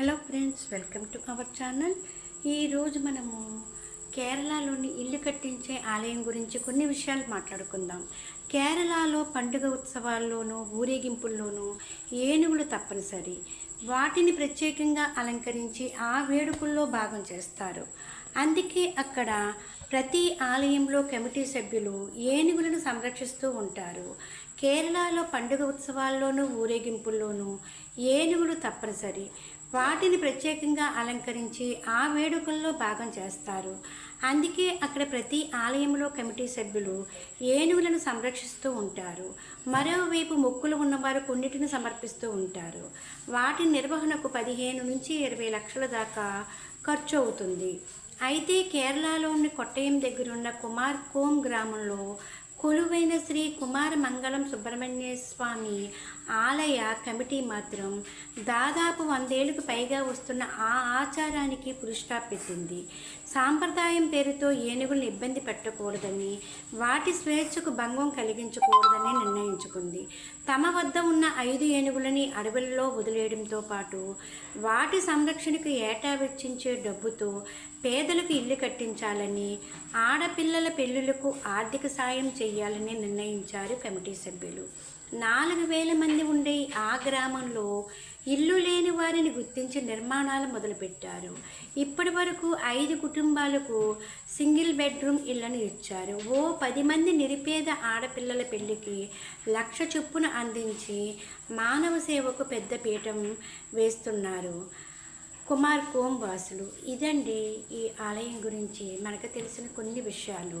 Hello friends welcome to our channel. ఈరోజు మనము కేరళలోని ఇల్లు కట్టించే ఆలయం గురించి కొన్ని విషయాలు మాట్లాడుకుందాం. కేరళలో పండుగ ఉత్సవాల్లోనూ ఊరేగింపుల్లోనూ ఏనుగులు తప్పనిసరి. వాటిని ప్రత్యేకంగా అలంకరించి ఆ వేడుకల్లో భాగం చేస్తారు. అందుకే అక్కడ ప్రతి ఆలయంలో కమిటీ సభ్యులు ఏనుగులను సంరక్షిస్తూ ఉంటారు. కేరళలో పండుగ ఉత్సవాల్లోనూ ఊరేగింపుల్లోనూ ఏనుగులు తప్పనిసరి. వాటిని ప్రత్యేకంగా అలంకరించి ఆ వేడుకల్లో భాగం చేస్తారు. అందుకే అక్కడ ప్రతి ఆలయంలో కమిటీ సభ్యులు ఏనుగులను సంరక్షిస్తూ ఉంటారు. మరోవైపు మొక్కులు ఉన్నవారు కొన్నిటిని సమర్పిస్తూ ఉంటారు. వాటి నిర్వహణకు పదిహేను నుంచి ఇరవై లక్షల దాకా ఖర్చు అవుతుంది. అయితే కేరళలోని కొట్టయం దగ్గరున్న కుమార్ కోమ్ గ్రామంలో కొలువైన శ్రీ కుమార మంగళం సుబ్రహ్మణ్య స్వామి ఆలయ కమిటీ మాత్రం దాదాపు వందేళ్ళకు పైగా వస్తున్న ఆ ఆచారానికి పురుషా పెట్టింది సాంప్రదాయం పేరుతో ఏనుగులను ఇబ్బంది పెట్టకూడదని వాటి స్వేచ్ఛకు భంగం కలిగించకూడదని నిర్ణయించుకుంది. తమ వద్ద ఉన్న ఐదు ఏనుగులని అడవులలో వదిలేయడంతో పాటు వాటి సంరక్షణకు ఏటా వెచ్చించే డబ్బుతో పేదలకు ఇల్లు కట్టించాలని ఆడపిల్లల పెళ్ళిళ్ళకు ఆర్థిక సాయం చేయాలని చేయాలని నిర్ణయించారు కమిటీ సభ్యులు. నాలుగు వేల మంది ఉండే ఆ గ్రామంలో ఇల్లు లేని వారిని గుర్తించి నిర్మాణాలు మొదలుపెట్టారు. ఇప్పటి వరకు ఐదు కుటుంబాలకు సింగిల్ బెడ్రూమ్ ఇళ్ళను ఇచ్చారు. ఓ పది మంది నిరుపేద ఆడపిల్లల పెళ్ళికి లక్ష చొప్పున అందించి మానవ సేవకు పెద్ద పీఠం వేస్తున్నారు కుమార్ కోమ్ వాసులు ఇదండి ఈ ఆలయం గురించి మనకు తెలిసిన కొన్ని విషయాలు.